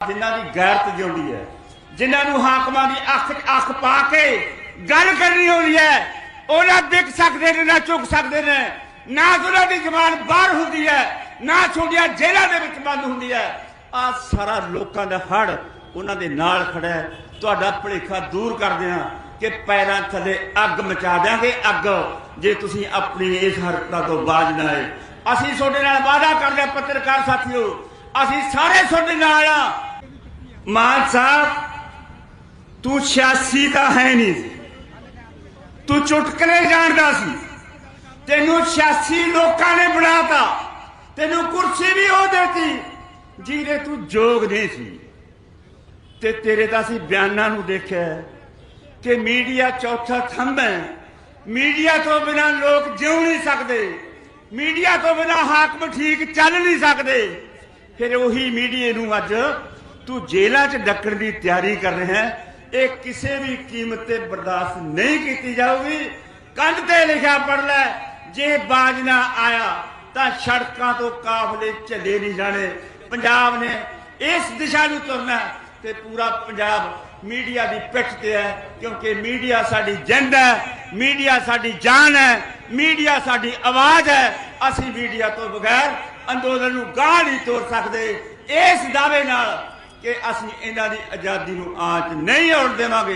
ਜਿਨ੍ਹਾਂ ਦੀ ਗੈਰਤ ਜਿਉਂਦੀ ਹੈ, ਜਿਨ੍ਹਾਂ ਨੂੰ ਹਾਕਮਾਂ ਦੀ ਅੱਖ ਅੱਖ ਪਾ ਕੇ ਗੱਲ ਕਰਨੀ ਹੁੰਦੀ ਹੈ, ਉਹਨਾਂ ਵਿਕ ਸਕਦੇ ਨੇ, ਨਾ ਝੁਕ ਸਕਦੇ ਨੇ, ਨਾ ਉਹਨਾਂ ਦੀ ਜ਼ਬਾਨ ਬਾਹਰ ਹੁੰਦੀ ਹੈ, ਨਾ ਛੋਟੀਆਂ ਜੇਲ੍ਹਾਂ ਦੇ ਵਿੱਚ ਬੰਦ ਹੁੰਦੀ ਹੈ। ਆ ਸਾਰਾ ਲੋਕਾਂ ਦਾ ਹੜ ਉਹਨਾਂ ਦੇ ਨਾਲ ਖੜਾ ਹੈ। ਤੁਹਾਡਾ ਭੁਲੇਖਾ ਦੂਰ ਕਰਦੇ ਹਾਂ ਕਿ ਪੈਰਾਂ ਥੱਲੇ ਅੱਗ ਮਚਾ ਦਿਆਂਗੇ, ਅੱਗ। ਜੇ ਤੁਸੀਂ ਆਪਣੀ ਇਸ ਹਰਕਤਾਂ ਤੋਂ ਬਾਜ ਨਾ ਆਏ। ਅਸੀਂ ਤੁਹਾਡੇ ਨਾਲ ਵਾਅਦਾ ਕਰਦੇ ਹਾਂ, ਪੱਤਰਕਾਰ ਸਾਥੀਓ, ਅਸੀਂ ਸਾਰੇ ਤੁਹਾਡੇ ਨਾਲ ਆ ਮਾਨ ਸਾਹਿਬ ਤੂੰ ਸਿਆਸੀ ਤਾਂ ਹੈ ਨਹੀਂ ਤੂੰ ਚੁਟਕਲੇ ਜਾਣਦਾ ਸੀ ਤੈਨੂੰ 86 ਲੋਕਾਂ ਨੇ ਬਣਾਤਾ ਤੈਨੂੰ ਕੁਰਸੀ ਵੀ ਉਹ ਦਿੱਤੀ ਜਿਹਦੇ ਤੂੰ ਯੋਗ ਨਹੀਂ ਸੀ ਤੇ ਤੇਰੇ ਤਾਂ ਅਸੀਂ ਬਿਆਨਾਂ ਨੂੰ ਦੇਖਿਆ ਕਿ ਮੀਡੀਆ ਚੌਥਾ ਥੰਮ ਹੈ ਮੀਡੀਆ ਤੋਂ ਬਿਨਾ ਲੋਕ ਜਿਉ ਨਹੀਂ ਸਕਦੇ ਮੀਡੀਆ ਤੋਂ ਬਿਨਾ ਹਾਕਮ ਠੀਕ ਚੱਲ ਨਹੀਂ ਸਕਦੇ ਫਿਰ ਉਹੀ ਮੀਡੀਆ ਨੂੰ ਅੱਜ ਤੂੰ ਜੇਲ੍ਹਾਂ 'ਚ ਡੱਕਣ ਦੀ ਤਿਆਰੀ ਕਰ ਰਿਹਾ ਹੈ, ਇਹ ਕਿਸੇ ਵੀ ਕੀਮਤ ਤੇ ਬਰਦਾਸ਼ਤ ਨਹੀਂ ਕੀਤੀ ਜਾਊਗੀ। ਕੰਧ ਤੇ ਲਿਖਿਆ ਪੜ ਲੈ, ਜੇ ਬਾਜ ਨਾ ਆਇਆ ਤਾਂ ਸੜਕਾਂ ਤੋਂ ਕਾਫਲੇ ਚੱਲੇ ਨਹੀਂ ਜਾਣੇ। ਪੰਜਾਬ ਨੇ ਇਸ ਦਿਸ਼ਾ ਨੂੰ ਤੁਰਨਾ ਤੇ ਪੂਰਾ ਪੰਜਾਬ ਮੀਡੀਆ ਦੀ ਪਿੱਠ ਤੇ ਹੈ, ਕਿਉਂਕਿ ਮੀਡੀਆ ਸਾਡੀ ਜਿੰਦ ਹੈ, ਮੀਡੀਆ ਸਾਡੀ ਜਾਨ ਹੈ, ਮੀਡੀਆ ਸਾਡੀ ਆਵਾਜ਼ ਹੈ। ਅਸੀਂ ਮੀਡੀਆ ਤੋਂ ਬਗੈਰ ਅੰਦੋਲਨ ਨੂੰ ਗਾਹ ਨਹੀਂ ਤੋਰ ਸਕਦੇ। ਇਸ ਦਾਅਵੇ ਨਾਲ ਕਿ ਅਸੀਂ ਇਹਨਾਂ ਦੀ ਆਜ਼ਾਦੀ ਨੂੰ ਆਂਚ ਨਹੀਂ ਆਉਣ ਦੇਵਾਂਗੇ।